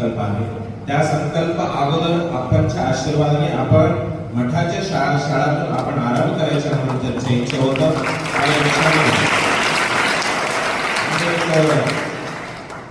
संकल्प आहे. त्या संकल्प अगोदर आपणच्या आशीर्वादाने आपण मठाच्या शाळा शाळातून आपण आरंभ करायचा म्हणून त्यांचं इच्छा होतं आणि म्हणजे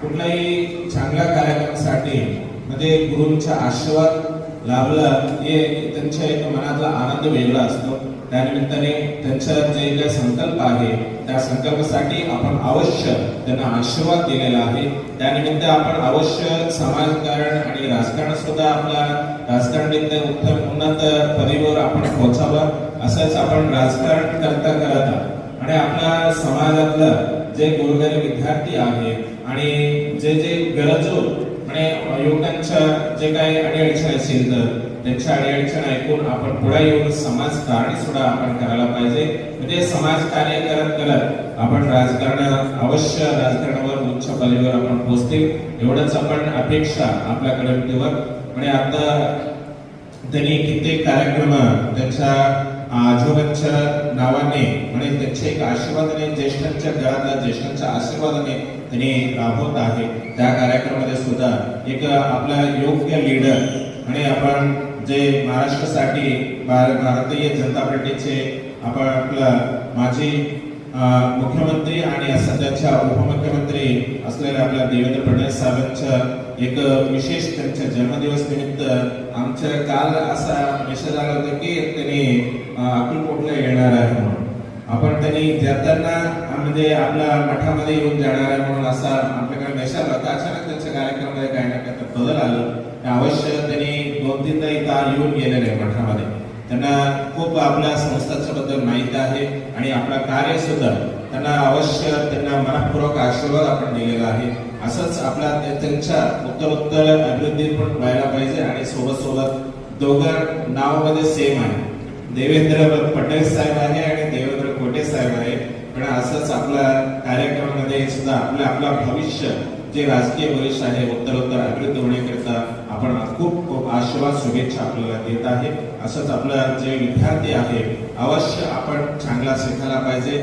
कुठल्याही चांगल्या कार्यक्रमासाठी म्हणजे गुरूंचा आशीर्वाद लाभला हे त्यांच्या एक मनातला आनंद वेगळा असतो. त्यानिमित्ताने त्यांचा जे काही संकल्प आहे त्या संकल्पासाठी आपण अवश्य त्यांना आशीर्वाद दिलेला आहे. त्यानिमित्त आपण अवश्य समाजकारण आणि राजकारण सुद्धा आपला राजकारण उत्तर उन्नत पदवीवर आपण पोहोचावं. असंच आपण राजकारण करता करता आणि आपल्या समाजातलं जे गोरगरीब विद्यार्थी आहे आणि जे जे गरजू आणि युवकांच्या जे काही अडीअडचण असेल तर त्यांच्या अडीअडचण ऐकून आपण पुढे येऊन समाजकारण सुद्धा आपण करायला पाहिजे. म्हणजे समाज कार्य करत करत आपण राजकारण अवश्य राजकारणावर उच्च पदवीवर आपण पोहोचतील एवढंच आपण अपेक्षा आपल्याकडे ठेवत म्हणजे आता त्यांनी कित्येक कार्यक्रम त्यांच्या आजोबांच्या नावाने म्हणजे त्यांच्या एक आशीर्वादाने ज्येष्ठांच्या घरातल्या ज्येष्ठांच्या आशीर्वादाने त्यांनी राबवत आहे. त्या कार्यक्रमामध्ये सुद्धा एक आपला योग्य लीडर आणि आपण जे महाराष्ट्रासाठी भारतीय जनता पार्टीचे आपण आपलं माझे मुख्यमंत्री आणि सध्याच्या उपमुख्यमंत्री असलेल्या आपल्या देवेंद्र फडणवीस साहेबांच्या एक विशेष त्यांच्या जन्मदिवस निमित्त आमच्या काल असा मेसेज आला होता की त्यांनी अं, अक्कलकोटला येणार आहे म्हणून. आपण त्यांनी जाताना म्हणजे आपल्या मठामध्ये येऊन जाणार आहे म्हणून असा आपल्याकडे मेसेज होता. अचानक त्यांच्या कार्यक्रमामध्ये काही ना काही तर बदल आलं. अवश्य त्यांनी दोन तीनदा इथं येऊन गेलेले आहे मठामध्ये. त्यांना खूप आपल्या संस्थाच्या बद्दल माहिती आहे आणि आपलं कार्य सुद्धा त्यांना अवश्य त्यांना मनपूर्वक आशीर्वाद आपण दिलेला आहे. असंच आपल्या त्यांच्या त्यांच्या उत्तरोत्तर अभिवृद्धी पण व्हायला पाहिजे आणि सोबत सोबत दोघं नावामध्ये सेम आहे. देवेंद्र पटेल साहेब आहे आणि देवेंद्र कोटे साहेब आहे. पण असंच आपल्या कार्यक्रमामध्ये सुद्धा आपलं आपलं भविष्य जे राजकीय भविष्य आहे उत्तरोत्तर अभिवृद्ध होण्याकरिता आपण खूप आशीर्वाद शुभेच्छा आपल्याला देत आहे. असंच आपलं जे विद्यार्थी आहे अवश्य आपण चांगला शिकायला पाहिजे.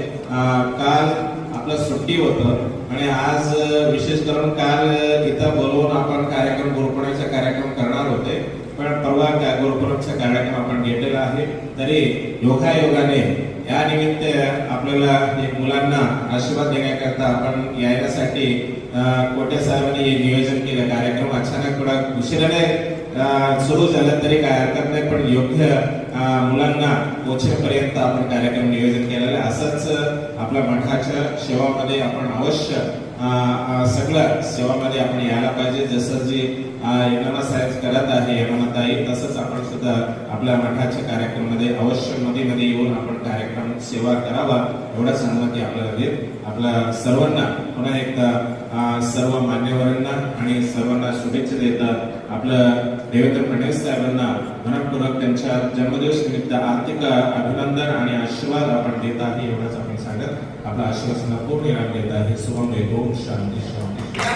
काल आपलं सुट्टी होतं आणि आज विशेष करून काल इथं बोलवून आपण कार्यक्रम गुरुपणाचा कार्यक्रम करणार होते. पण परवा गुरुपणाचा कार्यक्रम आपण घेतलेला आहे. तरी योगायोगाने या निमित्त आपल्याला एक मुलांना आशीर्वाद देण्याकरता आपण यायसाठी कोट्या कोटे साहेबांनी हे नियोजन केलं. कार्यक्रम अचानक थोडा उशिराने सुरू झालं तरी काय हरकत नाही पण योग्य मुलांना पोचेपर्यंत आपण कार्यक्रम नियोजन केलेला आहे. असंच आपल्या मठाच्या सेवामध्ये आपण अवश्य सगळं सेवामध्ये आपण यायला पाहिजे. जसं जे यमाना साहेब करत आहे यमुना ताई तसंच आपण सुद्धा आपल्या मठाच्या कार्यक्रमामध्ये अवश्यमध्ये मध्ये येऊन आपण कार्यक्रम सेवा करावा. एवढा संमती आपल्याला देत आपल्या सर्वांना पुन्हा एकदा सर्व मान्यवरांना आणि सर्वांना शुभेच्छा देतात. आपलं देवेंद्र फडणवीस साहेबांना मनपूर्वक त्यांच्या जन्मदिन निमित्त आर्थिक अभिनंदन आणि आशीर्वाद आपण देत आहे एवढंच आपण सांगत आपला आश्वासना पूर्ण इनाम देत आहे. शुभम ओम शांती शांती.